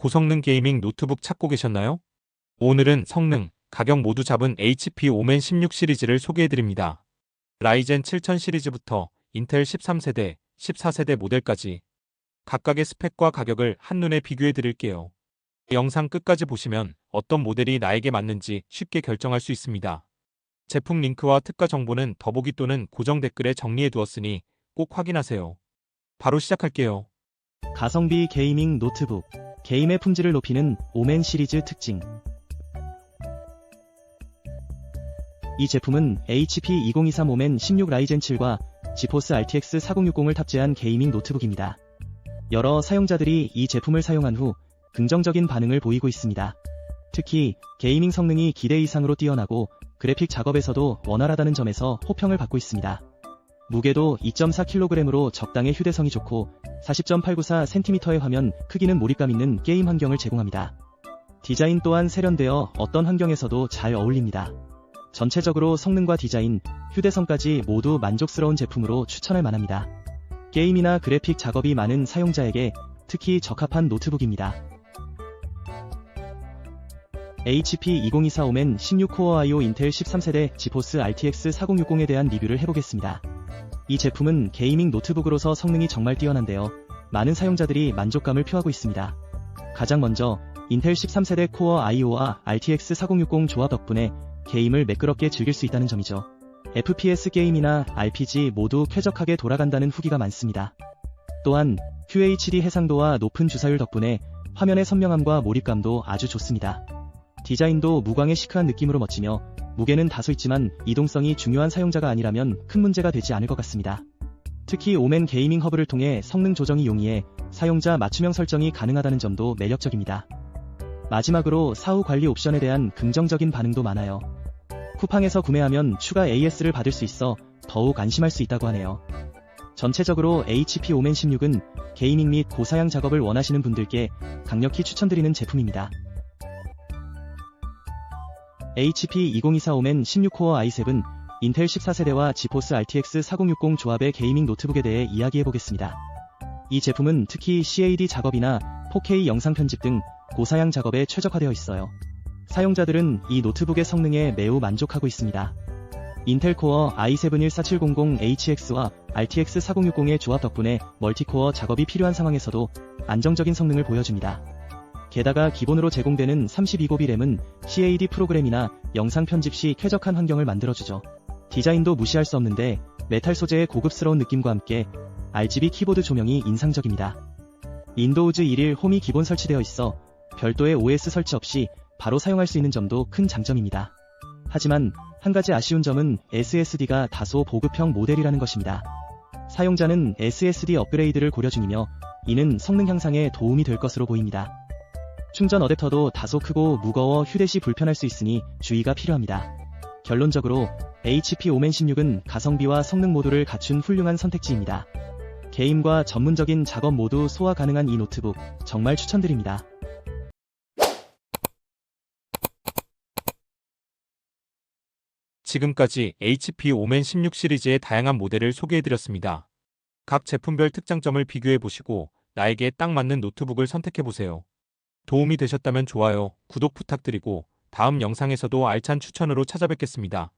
고성능 게이밍 노트북 찾고 계셨나요? 오늘은 성능, 가격 모두 잡은 HP 오멘 16 시리즈를 소개해드립니다. 라이젠 7000 시리즈부터 인텔 13세대, 14세대 모델까지 각각의 스펙과 가격을 한눈에 비교해 드릴게요. 영상 끝까지 보시면 어떤 모델이 나에게 맞는지 쉽게 결정할 수 있습니다. 제품 링크와 특가 정보는 더보기 또는 고정 댓글에 정리해 두었으니 꼭 확인하세요. 바로 시작할게요. 가성비 게이밍 노트북, 게임의 품질을 높이는 오멘 시리즈 특징. 이 제품은 HP 2023 오멘 16 라이젠 7과 지포스 RTX 4060을 탑재한 게이밍 노트북입니다. 여러 사용자들이 이 제품을 사용한 후 긍정적인 반응을 보이고 있습니다. 특히 게이밍 성능이 기대 이상으로 뛰어나고 그래픽 작업에서도 원활하다는 점에서 호평을 받고 있습니다. 무게도 2.4kg으로 적당해 휴대성이 좋고 40.894cm의 화면 크기는 몰입감 있는 게임 환경을 제공합니다. 디자인 또한 세련되어 어떤 환경에서도 잘 어울립니다. 전체적으로 성능과 디자인, 휴대성까지 모두 만족스러운 제품으로 추천할 만합니다. 게임이나 그래픽 작업이 많은 사용자에게 특히 적합한 노트북입니다. HP 2024 오멘 16코어 i5 인텔 13세대 지포스 RTX 4060에 대한 리뷰를 해보겠습니다. 이 제품은 게이밍 노트북으로서 성능이 정말 뛰어난데요. 많은 사용자들이 만족감을 표하고 있습니다. 가장 먼저 인텔 13세대 코어 i5와 RTX 4060 조합 덕분에 게임을 매끄럽게 즐길 수 있다는 점이죠. FPS 게임이나 RPG 모두 쾌적하게 돌아간다는 후기가 많습니다. 또한 QHD 해상도와 높은 주사율 덕분에 화면의 선명함과 몰입감도 아주 좋습니다. 디자인도 무광의 시크한 느낌으로 멋지며 무게는 다소 있지만 이동성이 중요한 사용자가 아니라면 큰 문제가 되지 않을 것 같습니다. 특히 오멘 게이밍 허브를 통해 성능 조정이 용이해 사용자 맞춤형 설정이 가능하다는 점도 매력적입니다. 마지막으로 사후 관리 옵션에 대한 긍정적인 반응도 많아요. 쿠팡에서 구매하면 추가 AS를 받을 수 있어 더욱 안심할 수 있다고 하네요. 전체적으로 HP 오멘 16은 게이밍 및 고사양 작업을 원하시는 분들께 강력히 추천드리는 제품입니다. HP 2024 오멘 16코어 i7 인텔 14세대와 지포스 RTX 4060 조합의 게이밍 노트북에 대해 이야기해보겠습니다. 이 제품은 특히 CAD 작업이나 4K 영상 편집 등 고사양 작업에 최적화되어 있어요. 사용자들은 이 노트북의 성능에 매우 만족하고 있습니다. 인텔 코어 i7-14700HX와 RTX 4060의 조합 덕분에 멀티코어 작업이 필요한 상황에서도 안정적인 성능을 보여줍니다. 게다가 기본으로 제공되는 32GB 램은 CAD 프로그램이나 영상 편집 시 쾌적한 환경을 만들어주죠. 디자인도 무시할 수 없는데 메탈 소재의 고급스러운 느낌과 함께 RGB 키보드 조명이 인상적입니다. 윈도우즈 1일 홈이 기본 설치되어 있어 별도의 OS 설치 없이 바로 사용할 수 있는 점도 큰 장점입니다. 하지만 한 가지 아쉬운 점은 SSD가 다소 보급형 모델이라는 것입니다. 사용자는 SSD 업그레이드를 고려 중이며 이는 성능 향상에 도움이 될 것으로 보입니다. 충전 어댑터도 다소 크고 무거워 휴대 시 불편할 수 있으니 주의가 필요합니다. 결론적으로 HP 오멘 16은 가성비와 성능 모두를 갖춘 훌륭한 선택지입니다. 게임과 전문적인 작업 모두 소화 가능한 이 노트북 정말 추천드립니다. 지금까지 HP 오멘 16 시리즈의 다양한 모델을 소개해드렸습니다. 각 제품별 특장점을 비교해보시고 나에게 딱 맞는 노트북을 선택해보세요. 도움이 되셨다면 좋아요, 구독 부탁드리고 다음 영상에서도 알찬 추천으로 찾아뵙겠습니다.